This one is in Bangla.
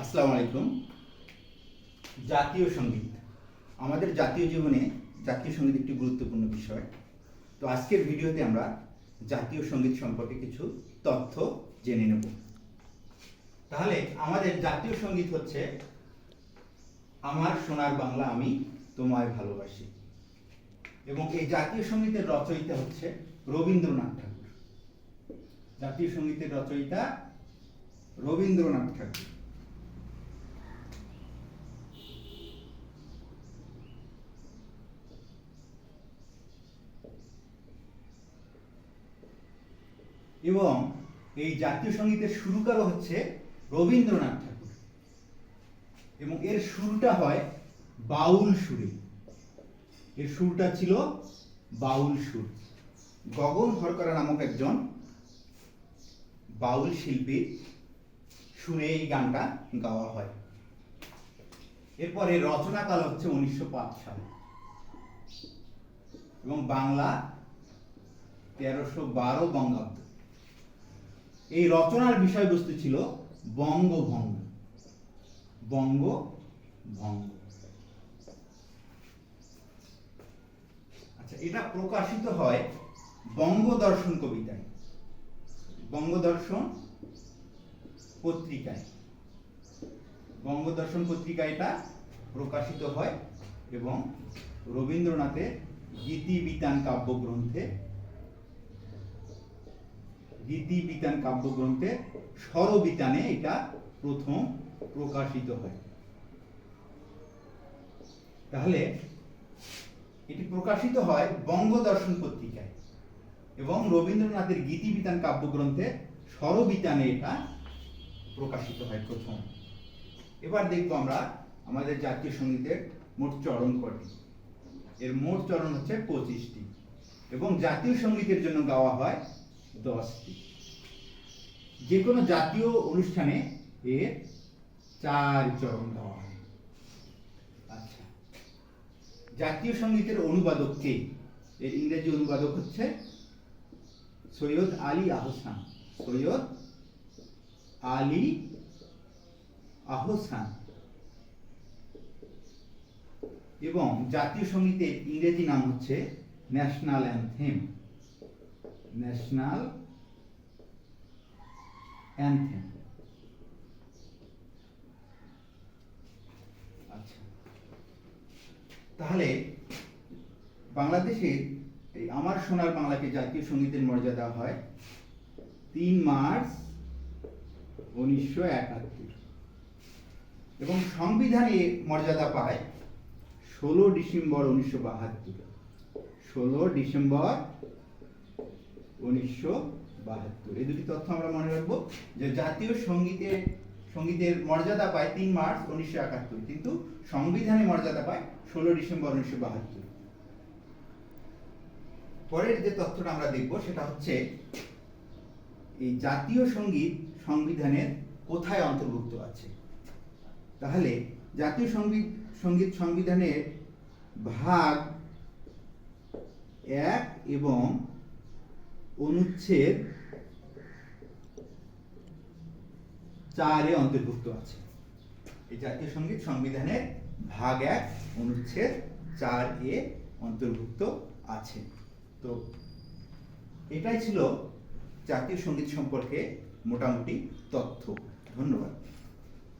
আসসালামু আলাইকুম। জাতীয় সংগীত। আমাদের জাতীয় জীবনে জাতীয় সংগীত একটি গুরুত্বপূর্ণ বিষয়। তো আজকের ভিডিওতে আমরা জাতীয় সংগীত সম্পর্কে কিছু তথ্য জেনে নেব। তাহলে আমাদের জাতীয় সংগীত হচ্ছে, আমার সোনার বাংলা আমি তোমায় ভালোবাসি। এবং এই জাতীয় সঙ্গীতের রচয়িতা হচ্ছে রবীন্দ্রনাথ ঠাকুর। জাতীয় সঙ্গীতের রচয়িতা রবীন্দ্রনাথ ঠাকুর। এবং এই জাতীয় সঙ্গীতের শুরুকারও হচ্ছে রবীন্দ্রনাথ ঠাকুর। এবং এর শুরুটা হয় বাউল সুরে। এর সুরটা ছিল বাউল সুর। গগন হরকরা নামক একজন বাউল শিল্পীর সুরে এই গানটা গাওয়া হয়। এরপরে রচনাকাল হচ্ছে উনিশশো পাঁচ সালে। এবং বাংলা তেরোশো বারো বঙ্গাব্দ। এই রচনার বিষয়বস্তু ছিল বঙ্গভঙ্গ। বঙ্গভঙ্গ। আচ্ছা এটা প্রকাশিত হয় বঙ্গদর্শন কবিতায়। বঙ্গদর্শন পত্রিকায়। বঙ্গদর্শন পত্রিকা এটা প্রকাশিত হয় এবং রবীন্দ্রনাথের গীতি বিতান কাব্যগ্রন্থে গীতি বিতান কাব্যগ্রন্থে স্বরবিতানে এটা প্রথম প্রকাশিত হয়। তাহলে এটি প্রকাশিত হয় বঙ্গদর্শন পত্রিকায় এবং রবীন্দ্রনাথের গীতি বিতান কাব্যগ্রন্থে স্বরবিতানে এটা প্রকাশিত হয় প্রথম। এবার দেখব আমরা আমাদের জাতীয় সঙ্গীতের মোট চরণ কটি এর মোট চরণ হচ্ছে পঁচিশটি এবং জাতীয় সঙ্গীতের জন্য গাওয়া হয় দশটি। যে কোনো জাতীয় অনুষ্ঠানে এর চার চরণ গাওয়া হয়। আচ্ছা। জাতীয় সঙ্গীতের অনুবাদক কে? এর ইংরেজি অনুবাদক হচ্ছে সৈয়দ আলী আহসান। সৈয়দ আলী আহসান। এবং জাতীয় সঙ্গীতের ইংরেজি নাম হচ্ছে ন্যাশনাল অ্যান্থেম। ন্যাশনাল অ্যান্থেম আচ্ছা। তাহলে বাংলাদেশের এই আমার সোনার বাংলাকে জাতীয় সঙ্গীতের মর্যাদা হয় তিন মার্চ উনিশশো একাত্তর। এবং সংবিধানে মর্যাদা পায় ষোলো ডিসেম্বর উনিশশো বাহাত্তর। ষোলো ডিসেম্বর উনিশশো বাহাত্তর। এই দুটি তথ্য আমরা মনে রাখব যে জাতীয় সঙ্গীতের সঙ্গীতের মর্যাদা পায় তিন মার্চ উনিশশো একাত্তর, কিন্তু সংবিধানে মর্যাদা পায় ষোলো ডিসেম্বর উনিশশো বাহাত্তর। পরের যে তথ্যটা আমরা দেখব সেটা হচ্ছে, এই জাতীয় সংগীত সংবিধানের কোথায় অন্তর্ভুক্ত আছে? তাহলে জাতীয় সংগীত সংগীত সংবিধানের ভাগ এক এবং অনুচ্ছেদ চারে অন্তর্ভুক্ত আছে। এই জাতীয় সংগীত সংবিধানের ভাগ এক, অনুচ্ছেদ চার এ অন্তর্ভুক্ত আছে। তো এটাই ছিল জাতীয় সংগীত সম্পর্কে মোটামুটি তথ্য। ধন্যবাদ।